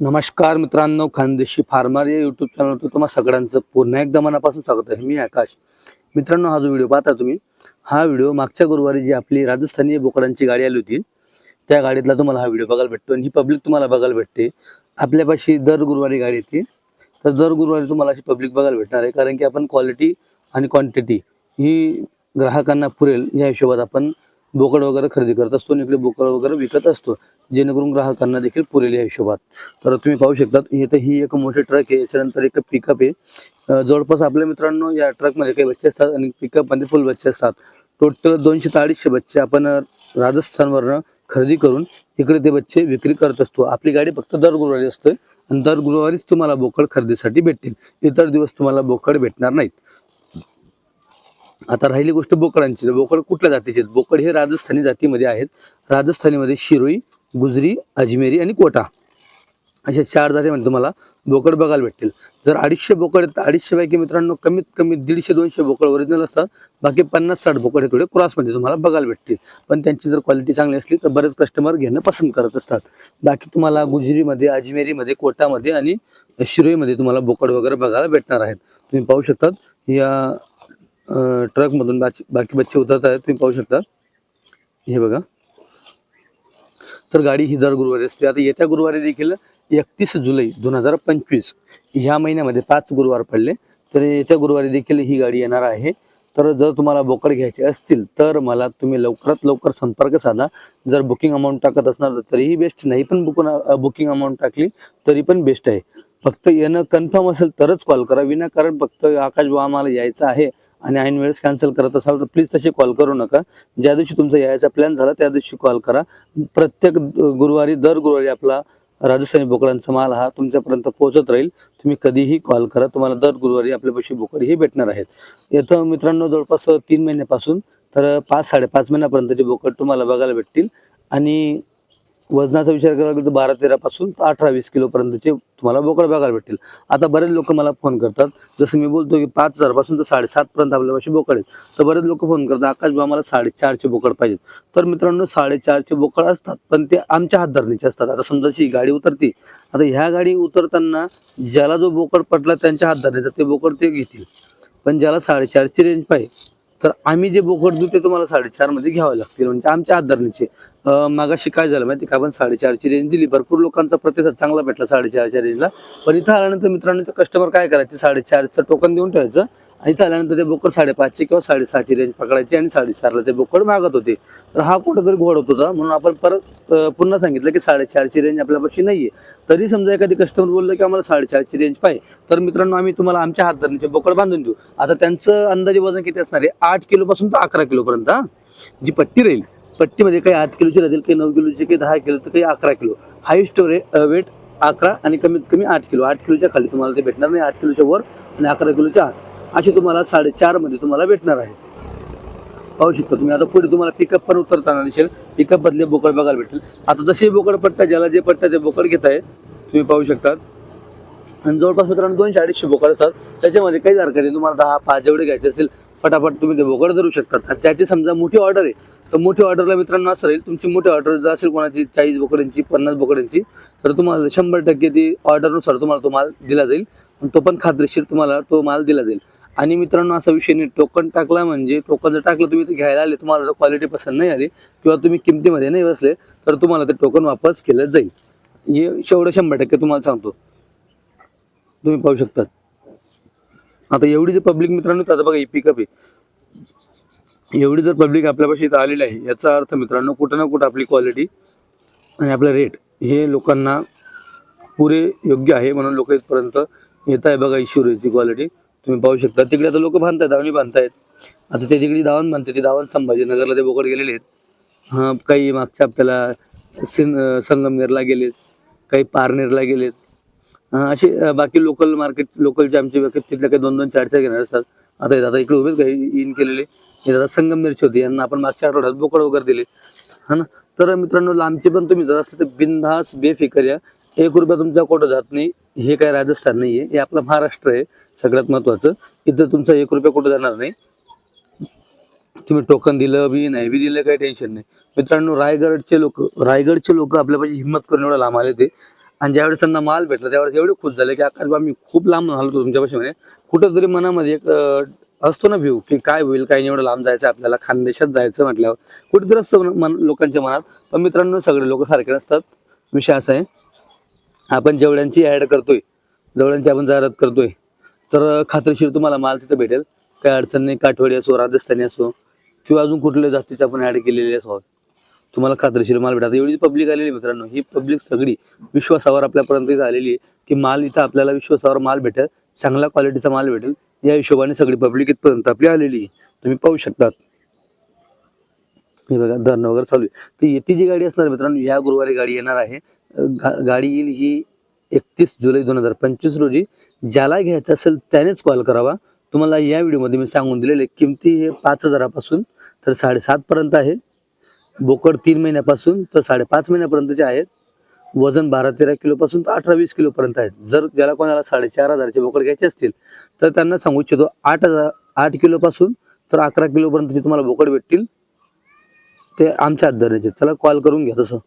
नमस्कार मित्रांनो खानदेशी फार्मर या युट्यूब चॅनलवर तुम्हा सगळ्यांचं पुन्हा एकदा मनापासून स्वागत आहे. मी आकाश. मित्रांनो हा जो व्हिडिओ पाहता तुम्ही हा व्हिडिओ मागच्या गुरुवारी जी आपली राजस्थानी बोकडांची गाडी आली होती त्या गाडीतला तुम्हाला हा व्हिडिओ बघायला भेटतो आणि ही पब्लिक तुम्हाला बघायला भेटते. आपल्यापाशी दर गुरुवारी गाडी येते. तर दर गुरुवारी तुम्हाला अशी पब्लिक बघायला भेटणार आहे कारण की आपण क्वालिटी आणि क्वांटिटी ही ग्राहकांना पुरेल या हिशोबात आपण बोकड वगैरे खरेदी करत असतो आणि इकडे बोकड वगैरे विकत असतो जेणेकरून ग्राहकांना देखील पुरेल या हिशोबात. तर तुम्ही पाहू शकता इथं ही एक मोठी ट्रक आहे याच्यानंतर एक पिकअप आहे. जवळपास आपल्या मित्रांनो या ट्रकमध्ये काही बच्चे असतात आणि पिकअपमध्ये फुल बच्चे असतात. टोटल दोनशे ते अडीचशे बच्चे आपण राजस्थानवरनं खरेदी करून इकडे ते बच्चे विक्री करत असतो. आपली गाडी फक्त दर गुरुवारी असते आणि दर गुरुवारीच तुम्हाला बोकड खरेदीसाठी भेटतील. इतर दिवस तुम्हाला बोकड भेटणार नाहीत. आता राहिली गोष्ट बोकडांची. बोकड कुठल्या जातीचे आहेत? बोकड हे राजस्थानी जातीमध्ये आहेत. राजस्थानीमध्ये शिरोई गुजरी अजमेरी आणि कोटा. अशा चार जातीमध्ये तुम्हाला. बोकड बघायला भेटतील. जर अडीचशे बोकड आहेत तर अडीचशे पैकी मित्रांनो कमीत कमी दीडशे दोनशे बोकड ओरिजिनल असतात. बाकी पन्नास साठ बोकड हे थोडे क्रॉसमध्ये तुम्हाला बघायला भेटतील. पण त्यांची जर क्वालिटी चांगली असली तर बरेच कस्टमर घेणं पसंत करत असतात. बाकी तुम्हाला गुजरीमध्ये अजमेरीमध्ये कोटामध्ये आणि शिरोईमध्ये तुम्हाला बोकड वगैरे बघायला भेटणार आहेत. तुम्ही पाहू शकतात या ट्रकमधून बाकी बाकी बच्चे उतरत आहेत तुम्ही पाहू शकता. हे बघा. तर गाडी ही दर गुरुवारी असते. आता येत्या गुरुवारी देखील एकतीस जुलै दोन हजार पंचवीस ह्या महिन्यामध्ये पाच गुरुवार पडले. तर येत्या गुरुवारी देखील ही गाडी येणार आहे. तर जर तुम्हाला बोकड घ्यायचे असतील तर मला तुम्ही लवकरात लवकर संपर्क साधा. जर बुकिंग अमाऊंट टाकत असणार तर तरीही बेस्ट. नाही पण बुक बुकिंग अमाऊंट टाकली तरी पण बेस्ट आहे. फक्त येणं कन्फर्म असेल तरच कॉल करा. विनाकारण फक्त आकाश आम्हाला यायचं आहे. आणि ऐन वेळेस कॅन्सल करत असाल तर प्लीज तसे कॉल करू नका. ज्या दिवशी तुमचा यायचा प्लॅन झाला त्या दिवशी कॉल करा. प्रत्येक गुरुवारी दर गुरुवारी आपला राजस्थानी बोकडांचा माल हा तुमच्यापर्यंत पोहोचत राहील. तुम्ही कधीही कॉल करा. तुम्हाला दर गुरुवारी आपल्यापाशी बोकड ही भेटणार आहेत. येतं मित्रांनो जवळपास तीन महिन्यापासून तर पाच साडेपाच महिन्यापर्यंतचे बोकड तुम्हाला बघायला भेटतील. आणि वजनाचा विचार करायला गेलो तर बारा तेरापासून तर अठरा वीस किलोपर्यंतचे तुम्हाला बोकड बघायला भेटतील. आता बरेच लोक मला फोन करतात. जसं मी बोलतो की पाच हजारपासून तर साडेसातपर्यंत आपल्यापाशी बोकड आहेत. तर बरेच लोक फोन करतात आकाश बा मला साडेचारचे बोकड पाहिजेत. तर मित्रांनो साडेचारचे बोकड असतात पण ते आमच्या हात धरणीचे असतात. आता समजा अशी गाडी उतरते. आता ह्या गाडी उतरताना ज्याला जो बोकड पटला त्यांच्या हातधरणीचा ते बोकड ते घेतील. पण ज्याला साडेचारची रेंज पाहिजे तर आम्ही जे बोकड देऊ ते तुम्हाला साडेचारमध्ये घ्यावे लागतील. म्हणजे आमच्या आदरणीचे मागाशी काय झालं माहिती का? आपण साडेचारची रेंज दिली. भरपूर लोकांचा प्रतिसाद चांगला भेटला साडेचारच्या रेंजला पण इथं आल्यानंतर मित्रांनो कस्टमर काय करायचे? साडेचारचं टोकन देऊन ठेवायचं. इथं आल्यानंतर ते बोकड साडेपाचशे किंवा साडेसहाची रेंज पकडायची आणि साडेचारला ते बोकड मागत होते. तर हा कुठंतरी घोड होत होता. म्हणून आपण परत पुन्हा सांगितलं की साडेचारची रेंज आपल्यापाशी नाहीये. तरी समजा एखादी कस्टमर बोललं की आम्हाला साडेचारची रेंज पाहिजे. तर मित्रांनो आम्ही तुम्हाला आमच्या हात धरणीचे बोकड बांधून देऊ. आता त्यांचं अंदाजे वजन किती असणार आहे? आठ किलोपासून तर अकरा किलोपर्यंत जी पट्टी राहील पट्टीमध्ये काही आठ किलोची राहतील काही नऊ किलोची काही दहा किलो तर काही अकरा किलो. हायस्ट वेट अकरा आणि कमीत कमी आठ किलो. आठ किलोच्या खाली तुम्हाला ते भेटणार नाही. आठ किलोच्या वर आणि अकरा किलोच्या आत. असे तुम्हाला साडेचारमध्ये तुम्हाला भेटणार आहे. पाहू शकता तुम्ही. आता पुढे तुम्हाला पिकअप पण उतरताना दिसेल. पिकअप बदले बोकड बघायला भेटेल आता जसे बोकड पट्टा ज्याला जे पट्टा ते बोकड घेत आहे तुम्ही पाहू शकतात. आणि जवळपास मित्रांनो दोनशे अडीचशे बोकड असतात. त्याच्यामध्ये काही हरकत नाही. तुम्हाला दहा पाच जेवढे घ्यायचे असतील फटाफट तुम्ही ते बोकड धरू शकतात. आणि त्याची समजा मोठी ऑर्डर आहे तर मोठी ऑर्डरला मित्रांनो असं राहील तुमची मोठी ऑर्डर जर असेल कोणाची चाळीस बोकड्यांची पन्नास बोकड्यांची तर तुम्हाला शंभर टक्के ती ऑर्डरनुसार तुम्हाला तो माल दिला जाईल. आणि तो पण खात्रीशीर तुम्हाला तो माल दिला जाईल. आणि मित्रांनो असा विषय नाही. टोकन टाकला म्हणजे टोकन जर टाकलं तुम्ही ते घ्यायला आले. तुम्हाला जर क्वालिटी पसंत नाही आली किंवा तुम्ही किमतीमध्ये नाही बसले तर तुम्हाला ते टोकन वापस केलं जाईल. हे शेवढं शंभर टक्के तुम्हाला सांगतो. तुम्ही पाहू शकतात. आता एवढी जर पब्लिक मित्रांनो त्याचा बघा ही पिकअप आहे. एवढी जर पब्लिक आपल्यापाशी इथं आलेली आहे याचा अर्थ मित्रांनो कुठं ना कुठं आपली क्वालिटी आणि आपलं रेट हे लोकांना पुरे योग्य आहे म्हणून लोक इथपर्यंत येत आहे बघा इश्यूची क्वालिटी तुम्ही पाहू शकता. तिकडे आता लोक बांधतात दावणी बांधतायत. आता ते तिकडे धावण बांधते ते दावण संभाजीनगरला ते बोकड गेलेले आहेत. हां काही मागच्या आपल्याला सिन संगमनेरला गेलेत काही पारनेरला गेलेत. असे बाकी लोकल मार्केट लोकलचे आमचे व्यक्ती काही दोन दोन चार चार घेणार असतात. आता दादा इकडे उभेच काही इन केलेले. हे दादा संगमनेरचे होते यांना आपण मागच्या आठवड्यात बोकड वगैरे दिले हा ना? तर मित्रांनो लांबचे पण तुम्ही जर असले तर बिनधास बेफिकर या. एक रुपया तुमचा कुठं जात नाही हे काय राजस्थान नाही आहे हे आपलं महाराष्ट्र आहे सगळ्यात महत्वाचं. इथं तुमचा एक रुपया कुठं जाणार नाही. तुम्ही टोकन दिलं बी नाही बी दिलं काही टेन्शन नाही. मित्रांनो रायगडचे लोक रायगडचे लोक आपल्यापाशी हिंमत करून एवढं लांब आले ते. आणि ज्यावेळेस त्यांना माल भेटला त्यावेळेस एवढे खुश झाले की आकाश बा मी खूप लांब आलो होतो तुमच्यापाशी म्हणे. कुठंतरी मनामध्ये एक असतो ना व्ह्यू की काय होईल काय नाही एवढं लांब जायचं आपल्याला खानदेशात जायचं म्हटल्यावर. कुठेतरी असतं मन- मन लोकांच्या मनात. पण मित्रांनो सगळे लोक सारखे नसतात. विषय असा आहे. आपण जेवढ्यांची ॲड करतोय जेवढ्यांची आपण जाहिरात करतोय तर खात्रीशीर तुम्हाला माल तिथं भेटेल. काही अडचण नाही काठवाडी असो राजस्थानी असो किंवा अजून कुठल्या जातीचे आपण ॲड केलेले असो तुम्हाला खात्रीशीर माल भेटा एवढी पब्लिक आलेली आहे मित्रांनो. ही पब्लिक सगळी विश्वासावर आपल्यापर्यंत आलेली आहे की माल इथं आपल्याला विश्वासावर माल भेटेल चांगल्या क्वालिटीचा माल भेटेल. या हिशोबाने सगळी पब्लिक इथपर्यंत आपली आलेली आहे. तुम्ही पाहू शकतात. हे बघा धरणं वगैरे चालू आहे. तर येते जी गाडी असणार मित्रांनो या गुरुवारी गाडी येणार आहे. गा- गाडी येईल ही एकतीस जुलै दोन हजार पंचवीस रोजी. ज्याला घ्यायचं असेल त्यानेच कॉल करावा. तुम्हाला या व्हिडिओमध्ये मी सांगून दिलेले किमती हे पाच हजारापासून तर साडेसातपर्यंत आहे. बोकड तीन महिन्यापासून तर साडेपाच महिन्यापर्यंतचे आहेत. वजन बारा तेरा किलोपासून तर अठरा वीस किलोपर्यंत आहेत. जर ज्याला कोणाला साडेचार हजारचे बोकड घ्यायचे असतील तर त्यांना सांगू इच्छितो आठ हजार आठ किलोपासून तर अकरा किलोपर्यंतचे तुम्हाला बोकड भेटतील. ते आमच्या हात धरायचे त्याला कॉल करून घ्या तसं.